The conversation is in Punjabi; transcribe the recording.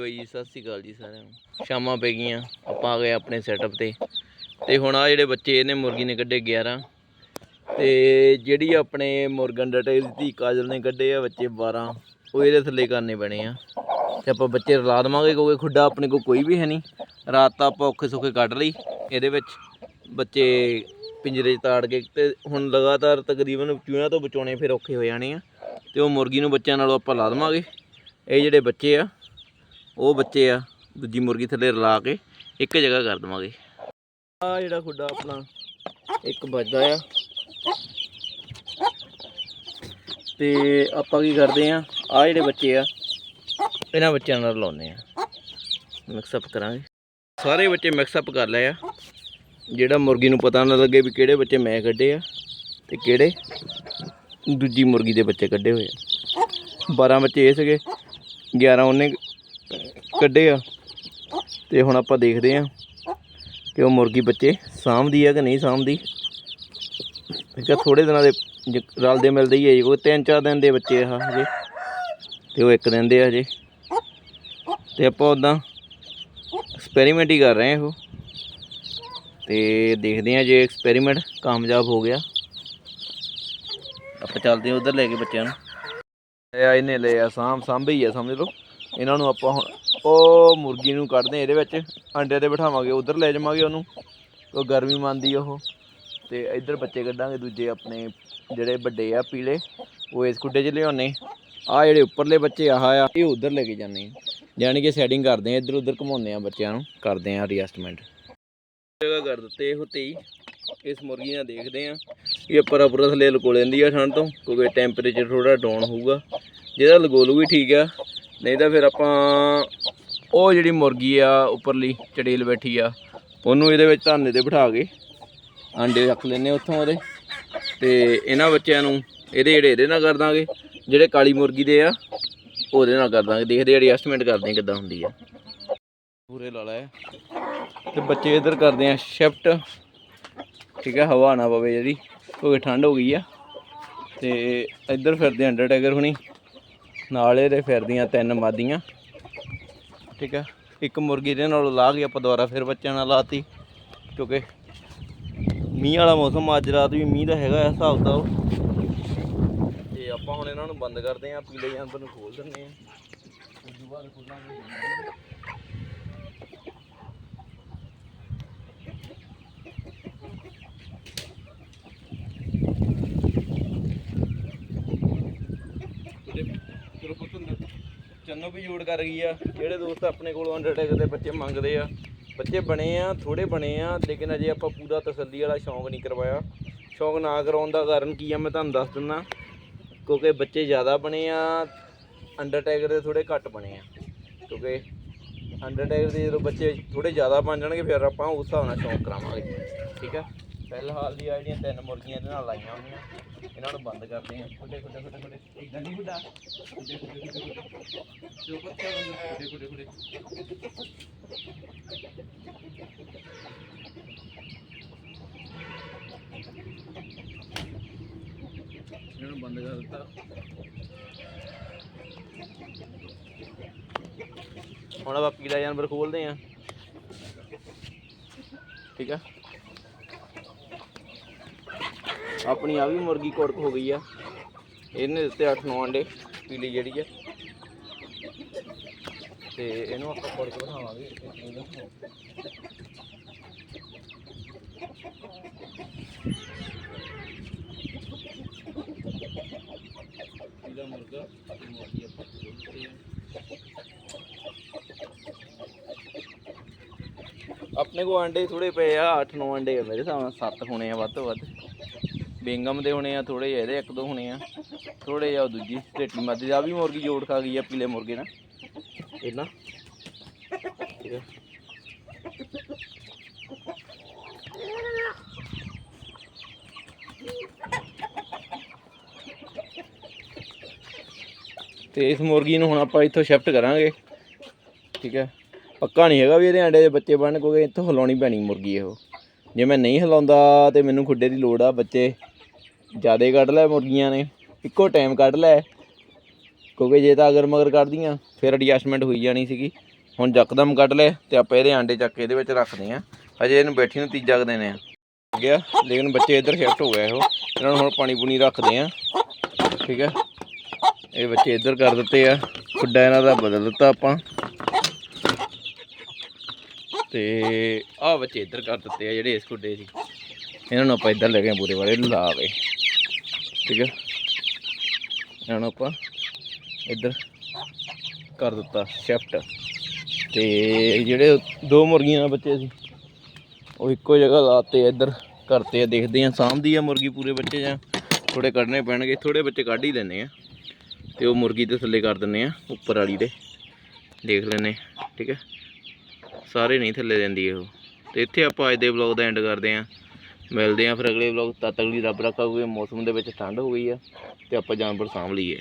ਬਈ ਜੀ, ਸਤਿ ਸ਼੍ਰੀ ਅਕਾਲ ਜੀ ਸਾਰਿਆਂ ਨੂੰ। ਸ਼ਾਮਾਂ ਪੈ ਗਈਆਂ, ਆਪਾਂ ਆ ਗਏ ਆਪਣੇ ਸੈਟਅਪ ਤੇ। ਤੇ ਹੁਣ ਆ ਜਿਹੜੇ ਬੱਚੇ, ਇਹਨੇ ਮੁਰਗੀ ਨੇ ਕੱਢੇ 11 ਤੇ ਜਿਹੜੀ ਆਪਣੇ ਮੁਰਗਨ ਡਟੇ ਦੀ ਕਾਜਲ ਨੇ ਕੱਢੇ ਆ ਬੱਚੇ 12 ਉਹ ਇਹਦੇ ਥੱਲੇ ਕਰਨੇ ਬਣੇ ਆ। ਤੇ ਆਪਾਂ ਬੱਚੇ ਰਲਾ ਦੇਵਾਂਗੇ, ਕਿਉਂਕਿ ਖੁੱਡਾ ਆਪਣੇ ਕੋਲ ਕੋਈ ਵੀ ਹੈ ਨਹੀਂ। ਰਾਤ ਤਾਂ ਆਪਾਂ ਔਖੇ ਸੌਖੇ ਕੱਢ ਲਈ ਇਹਦੇ ਵਿੱਚ। ਬੱਚੇ ਪਿੰਜਰੇ 'ਚ ਤਾੜ ਕੇ, ਤੇ ਹੁਣ ਲਗਾਤਾਰ ਤਕਰੀਬਨ ਚੂਹਿਆਂ ਤੋਂ ਬਚਾਉਣੇ ਫਿਰ ਔਖੇ ਹੋ ਜਾਣੇ ਆ। ਤੇ ਉਹ ਮੁਰਗੀ ਨੂੰ ਬੱਚਿਆਂ ਨਾਲੋਂ ਆਪਾਂ ਲਾ ਦੇਵਾਂਗੇ। ਇਹ ਜਿਹੜੇ ਬੱਚੇ ਆ ਉਹ ਬੱਚੇ ਆ, ਦੂਜੀ ਮੁਰਗੀ ਥੱਲੇ ਰਲਾ ਕੇ ਇੱਕ ਜਗ੍ਹਾ ਕਰ ਦਵਾਂਗੇ। ਆ ਜਿਹੜਾ ਖੁੱਡਾ ਆਪਣਾ, ਇੱਕ ਵੱਜਦਾ ਆ। ਤੇ ਆਪਾਂ ਕੀ ਕਰਦੇ ਆ ਆ ਜਿਹੜੇ ਬੱਚੇ ਆ, ਇਹਨਾਂ ਬੱਚਿਆਂ ਨਾਲ ਲਾਉਨੇ ਆ। ਮਿਕਸ ਅਪ ਕਰਾਂਗੇ। ਸਾਰੇ ਬੱਚੇ ਮਿਕਸ ਅਪ ਕਰ ਲਏ ਆ। ਜਿਹੜਾ ਮੁਰਗੀ ਨੂੰ ਪਤਾ ਨਾ ਲੱਗੇ ਵੀ ਕਿਹੜੇ ਬੱਚੇ ਮੈਂ ਕੱਢੇ ਆ ਤੇ ਕਿਹੜੇ ਦੂਜੀ ਮੁਰਗੀ ਦੇ ਬੱਚੇ ਕੱਢੇ ਹੋਏ ਆ। 12 ਬੱਚੇ ਇਹ ਸੀਗੇ 11 ਉਹਨੇ ਕੱਢੇ ਆ। ਤੇ ਹੁਣ ਆਪਾਂ ਦੇਖਦੇ ਆ ਕਿ ਉਹ ਮੁਰਗੀ ਬੱਚੇ ਸਾਂਭਦੀ ਆ ਕਿ ਨਹੀਂ ਸਾਂਭਦੀ। ਠੀਕ ਥੋੜੇ ਦਿਨਾਂ ਦੇ ਜ- ਰਲਦੇ ਮਿਲਦੇ ਹੀ ਹੈ ਜੀ। ਕੋਈ ਤਿੰਨ ਚਾਰ ਦਿਨ ਦੇ ਬੱਚੇ ਆ ਹਜੇ। ਤੇ ਉਹ ਇੱਕ ਦਿਨ ਦੇ ਹਜੇ। ਤੇ ਆਪਾਂ ਉਦਾਂ ਐਕਸਪੈਰੀਮੈਂਟ ਹੀ ਕਰ ਰਹੇ ਹਾਂ ਉਹ ਤੇ ਦੇਖਦੇ ਹਾਂ ਜੇ ਐਕਸਪੈਰੀਮੈਂਟ ਕਾਮਯਾਬ ਹੋ ਗਿਆ। ਆਪਾਂ ਚੱਲਦੇ ਹਾਂ ਉਧਰ ਲੈ ਕੇ ਬੱਚਿਆਂ ਨੂੰ। ਇਹ ਆ, ਇਹਨੇ ਲੈ ਆ, ਸਾਂਭ, ਸਾਂਭੇ ਹੀ ਆ, ਸਮਝ ਲਓ। ਇਹਨਾਂ ਨੂੰ ਆਪਾਂ ਹੁਣ ਉਹ ਮੁਰਗੀ ਨੂੰ ਕੱਢਦੇ ਇਹਦੇ ਵਿੱਚ, ਅੰਡੇ ਤੇ ਬਿਠਾਵਾਂਗੇ, ਉਧਰ ਲੈ ਜਾਵਾਂਗੇ ਉਹਨੂੰ। ਉਹ ਗਰਮੀ ਮੰਨਦੀ ਉਹ। ਤੇ ਇੱਧਰ ਬੱਚੇ ਕੱਢਾਂਗੇ, ਦੂਜੇ ਆਪਣੇ ਜਿਹੜੇ ਵੱਡੇ ਆ, ਪੀਲੇ, ਉਹ ਇਸ ਖੁੱਡੇ 'ਚ ਲਿਆਉਣੇ। ਆ ਜਿਹੜੇ ਉੱਪਰਲੇ ਬੱਚੇ ਆਹ ਆ, ਇਹ ਉਧਰ ਲੈ ਕੇ ਜਾਂਦੇ ਆ। ਯਾਨੀ ਕਿ ਸੈਟਿੰਗ ਕਰਦੇ ਆ, ਇੱਧਰ ਉੱਧਰ ਘੁਮਾਉਂਦੇ ਆ ਬੱਚਿਆਂ ਨੂੰ, ਕਰਦੇ ਆ ਐਡਜਸਟਮੈਂਟ ਜਗ੍ਹਾ ਕਰ ਦਿੱਤੇ ਇਹ ਤੇ ਇਸ ਮੁਰਗੀ ਨਾਲ ਦੇਖਦੇ ਆ। ਇਹ ਪਰਾ ਪੂਰਾ ਥੱਲੇ ਲਕੋ ਲੈਂਦੀ ਆ ਠੰਡ ਤੋਂ, ਕਿਉਂਕਿ ਟੈਂਪਰੇਚਰ ਥੋੜਾ ਡਾਊਨ ਹੋਊਗਾ। ਜਿਹਦਾ ਲਗੋ ਵੀ ਠੀਕ ਆ, ਨਹੀਂ ਤਾਂ ਫਿਰ ਆਪਾਂ ਉਹ ਜਿਹੜੀ ਮੁਰਗੀ ਆ, ਉੱਪਰਲੀ ਚੜੇਲ ਬੈਠੀ ਆ, ਉਹਨੂੰ ਇਹਦੇ ਵਿੱਚ ਧਾਨੇ ਤੇ ਬਿਠਾ ਕੇ ਆਂਡੇ ਰੱਖ ਲੈਨੇ ਉੱਥੋਂ ਉਹਦੇ। ਤੇ ਇਹਨਾਂ ਬੱਚਿਆਂ ਨੂੰ ਇਹਦੇ ਜਿਹੜੇ ਇਹਦੇ ਨਾਲ ਕਰ ਦਾਂਗੇ, ਜਿਹੜੇ ਕਾਲੀ ਮੁਰਗੀ ਦੇ ਆ, ਉਹਦੇ ਨਾਲ ਕਰ ਦਾਂਗੇ। ਦੇਖਦੇ ਐਡਜਸਟਮੈਂਟ ਕਰਦੇ ਆ ਕਿੱਦਾਂ ਹੁੰਦੀ ਆ। ਪੂਰੇ ਲਾਲਾ ਲਾਇਆ ਤੇ ਬੱਚੇ ਇੱਧਰ ਕਰਦੇ ਆ ਸ਼ਿਫਟ ਠੀਕ ਹੈ ਹਵਾ ਨਾ ਪਵੇ ਜਿਹੜੀ ਕਿਉਂਕਿ ਠੰਡ ਹੋ ਗਈ ਆ। ਤੇ ਇੱਧਰ ਫਿਰਦੇ ਅੰਡਰਟੇਕਰ ਹੁਣੀ। ਨਾਲ ਇਹਦੇ ਫਿਰਦੀਆਂ ਤਿੰਨ ਮਾਦੀਆਂ। ਠੀਕ ਹੈ। ਇੱਕ ਮੁਰਗੀ ਦੇ ਨਾਲੋਂ ਲਾ ਕੇ ਆਪਾਂ ਦੁਬਾਰਾ ਫਿਰ ਬੱਚਿਆਂ ਨਾਲ ਲਾਤੀ। ਕਿਉਂਕਿ ਮੀਂਹ ਵਾਲਾ ਮੌਸਮ ਅੱਜ ਰਾਤ ਵੀ ਮੀਂਹ ਦਾ ਹੈਗਾ ਆ ਹਿਸਾਬ ਦਾ ਤੇ ਆਪਾਂ ਹੁਣ ਇਹਨਾਂ ਨੂੰ ਬੰਦ ਕਰਦੇ ਆ ਪੀਲੇ ਜਾਨਵਰ ਨੂੰ ਖੋਲ ਦਿੰਦੇ ਆ ਉਸ ਤੋਂ ਬਾਅਦ ਖੋਲਾਂਗੇ ਚੰਨੋ ਵੀ ਜੋੜ ਕਰ ਗਈ ਆ। ਜਿਹੜੇ ਦੋਸਤ ਆਪਣੇ ਕੋਲੋਂ ਅੰਡਰਟੇਕਰ ਦੇ ਬੱਚੇ ਮੰਗਦੇ ਆ, ਬੱਚੇ ਬਣੇ ਆ ਥੋੜੇ ਬਣੇ ਆ, ਲੇਕਿਨ ਅਜੇ ਆਪਾਂ ਪੂਰਾ ਤਸੱਲੀ ਵਾਲਾ ਸ਼ੌਂਕ ਨਹੀਂ ਕਰਵਾਇਆ। ਸ਼ੌਂਕ ਨਾ ਕਰਾਉਣ ਦਾ ਕਾਰਨ ਕੀ ਆ, ਮੈਂ ਤੁਹਾਨੂੰ ਦੱਸ ਦਿੰਦਾ। ਕਿਉਂਕਿ ਬੱਚੇ ਜ਼ਿਆਦਾ ਬਣੇ ਆ ਅੰਡਰਟੇਕਰ ਦੇ ਥੋੜੇ ਘੱਟ ਬਣੇ ਆ। ਕਿਉਂਕਿ ਅੰਡਰਟੇਕਰ ਦੇ ਜਦੋਂ ਬੱਚੇ ਥੋੜੇ ਜ਼ਿਆਦਾ ਬਣ ਜਾਣਗੇ, ਫਿਰ ਆਪਾਂ ਉਸ ਹਿਸਾਬ ਨਾਲ ਸ਼ੌਂਕ ਕਰਾਵਾਂਗੇ। ਠੀਕ ਆ? ਫਿਲਹਾਲ ਦੀ ਆਈਡੀਆਂ ਤਿੰਨ ਮੁਰਗੀਆਂ ਇਹਦੇ ਨਾਲ ਲਾਈਆਂ ਹੋਈਆਂ। ਇਹਨਾਂ ਨੂੰ ਬੰਦ ਕਰਦੇ ਹਾਂ। ਖੁੱਡੇ ਖੁੱਡੇ ਖੁੱਡੇ ਖੁੱਡੇ ਇਦਾਂ ਨਹੀਂ ਖੁੱਡਾ ਖੁੱਡੇ ਖੁੱਡੇ ਜੋ ਬੱਚਾ ਬੰਦ ਖੁੱਡੇ ਖੁੱਡੇ ਖੁੱਡੇ ਇਹਨਾਂ ਨੂੰ ਬੰਦ ਕਰ ਦਿੱਤਾ। ਹੁਣ ਆਪਾਂ ਪੀਲਾ ਜਾਨਵਰ ਖੋਲਦੇ ਆ ਠੀਕ ਆ? ਆਪਣੀ ਆ ਵੀ ਮੁਰਗੀ ਕੋੜਕ ਹੋ ਗਈ ਆ। ਇਹਨੇ ਦਿੱਤੇ 8-9 ਅੰਡੇ ਪੀਲੀ ਜਿਹੜੀ ਆ। ਤੇ ਇਹਨੂੰ ਆਪਾਂ ਕੋੜਕ ਬਣਾਵਾਂਗੇ। ਇਹਨੂੰ ਪੀਲਾ ਮੁਰਗਾ ਤੇ ਮੁਰਗੀ ਆਪਾਂ ਖੋਲਦੇ ਆਪਣੇ ਕੋ ਅੰਡੇ ਥੋੜੇ ਪਏ ਆ 8-9 ਅੰਡੇ ਆ ਮੇਰੇ ਹਿਸਾਬ ਨਾਲ 7 ਹੋਣੇ ਆ ਵੱਧ ਤੋਂ ਵੱਧ। ਬੇਂਗਮ ਦੇ ਹੋਣੇ ਆ ਥੋੜੇ ਜਿਹੇ ਇਹਦੇ ਇੱਕ ਦੋ ਹੋਣੇ ਆ। ਥੋੜੇ ਜਿਹਾ ਉਹ ਦੂਜੀ ਢੇਟੀ ਮੱਝ ਆ ਵੀ ਮੁਰਗੀ ਜੋੜ ਖਾ ਗਈ ਆ ਪੀਲੇ ਮੁਰਗੇ ਨਾਲ। ਇਹਨਾਂ? ਤੇ ਇਸ ਮੁਰਗੀ ਨੂੰ ਹੁਣ ਆਪਾਂ ਇੱਥੋਂ ਸ਼ਿਫਟ ਕਰਾਂਗੇ। ਠੀਕ ਹੈ। ਪੱਕਾ ਨਹੀਂ ਹੈਗਾ ਵੀ ਇਹਦੇ ਅੰਡੇ ਦੇ ਬੱਚੇ ਬਣਨ ਕਿਉਂਕਿ ਇੱਥੋਂ ਹਿਲਾਉਣੀ ਪੈਣੀ ਮੁਰਗੀ ਇਹੋ। ਜੇ ਮੈਂ ਨਹੀਂ ਹਿਲਾਉਂਦਾ ਤੇ ਮੈਨੂੰ ਖੁੱਡੇ ਦੀ ਲੋੜ ਆ ਬੱਚੇ। ਜਿਆਦੇ ਕੱਢ ਲੈ ਮੁਰਗੀਆਂ ਨੇ, ਇੱਕੋ ਟਾਈਮ ਕੱਢ ਲੈ। ਕਿਉਂਕਿ ਜੇ ਤਾਂ ਅਗਰ ਮਗਰ ਕੱਢਦੀਆਂ, ਫਿਰ ਐਡਜਸਟਮੈਂਟ ਹੋਈ ਜਾਣੀ ਸੀਗੀ। ਹੁਣ ਯਕਦਮ ਕੱਢ ਲਏ ਤੇ ਆਪਾਂ ਇਹਦੇ ਆਂਡੇ ਚੱਕ ਕੇ ਇਹਦੇ ਵਿੱਚ ਰੱਖਦੇ ਆ ਹਜੇ ਇਹਨੂੰ ਬੈਠੀ ਨੂੰ ਤੀਜਾ ਕੁ ਦਿਨ ਆ। ਗਿਆ, ਲੇਕਿਨ ਬੱਚੇ ਇੱਧਰ ਸ਼ਿਫਟ ਹੋ ਗਏ ਇਹੋ। ਇਹਨਾਂ ਨੂੰ ਹੁਣ ਪਾਣੀ ਪੂਣੀ ਰੱਖਦੇ ਆ ਠੀਕ ਹੈ? ਇਹ ਬੱਚੇ ਇੱਧਰ ਕਰ ਦਿੱਤੇ ਆ। ਖੁੱਡਾ ਇਹਨਾਂ ਦਾ ਬਦਲ ਦਿੱਤਾ ਆਪਾਂ। ਤੇ ਆਹ ਬੱਚੇ ਇੱਧਰ ਕਰ ਦਿੱਤੇ ਆ ਜਿਹੜੇ ਇਸ ਖੁੱਡੇ ਸੀ। ਇਹਨਾਂ ਨੂੰ ਆਪਾਂ ਇੱਧਰ ਲੈ ਗਏ ਪੂਰੇ ਵਾਲੇ ਲਾ ਕੇ ਠੀਕ ਹੈ। ਇਹਨਾਂ ਆਪਾਂ ਇੱਧਰ ਕਰ ਦਿੱਤਾ ਸ਼ਿਫਟ ਤੇ ਜਿਹੜੇ ਦੋ ਮੁਰਗੀਆਂ ਬੱਚੇ ਸੀ ਉਹ ਇੱਕੋ ਜਗ੍ਹਾ ਲਾਤੇ ਇੱਧਰ ਕਰਤੇ ਆ, ਦੇਖਦੇ ਆ ਸਾਂਭਦੀ ਆ ਮੁਰਗੀ ਪੂਰੇ ਬੱਚੇ ਜਾਂ ਥੋੜੇ ਕੱਢਣੇ ਪੈਣਗੇ ਥੋੜੇ ਬੱਚੇ ਕੱਢ ਹੀ ਲੈਣੇ ਆ ਤੇ ਉਹ ਮੁਰਗੀ ਦੇ ਥੱਲੇ ਕਰ ਦਿੰਨੇ ਆ, ਉੱਪਰ ਵਾਲੀ ਦੇ, ਦੇਖ ਲੈਨੇ ਠੀਕ ਹੈ। ਸਾਰੇ ਨਹੀਂ ਥੱਲੇ ਦਿੰਦੀ ਉਹ ਤੇ ਇੱਥੇ ਆਪਾਂ ਅੱਜ ਦੇ ਵਲੌਗ ਦਾ ਐਂਡ ਕਰਦੇ ਆ। ਮਿਲਦੇ ਆ ਫਿਰ ਅਗਲੇ ਵਲੌਗ ਤਦ ਤੱਕ ਲਈ ਰੱਬ ਰੱਖਾ ਹੋਵੇ ਮੌਸਮ ਦੇ ਵਿੱਚ ਠੰਡ ਹੋ ਗਈ ਆ ਤੇ ਆਪਾਂ ਜਾਨਵਰ ਸਾਂਭ ਲਈਏ।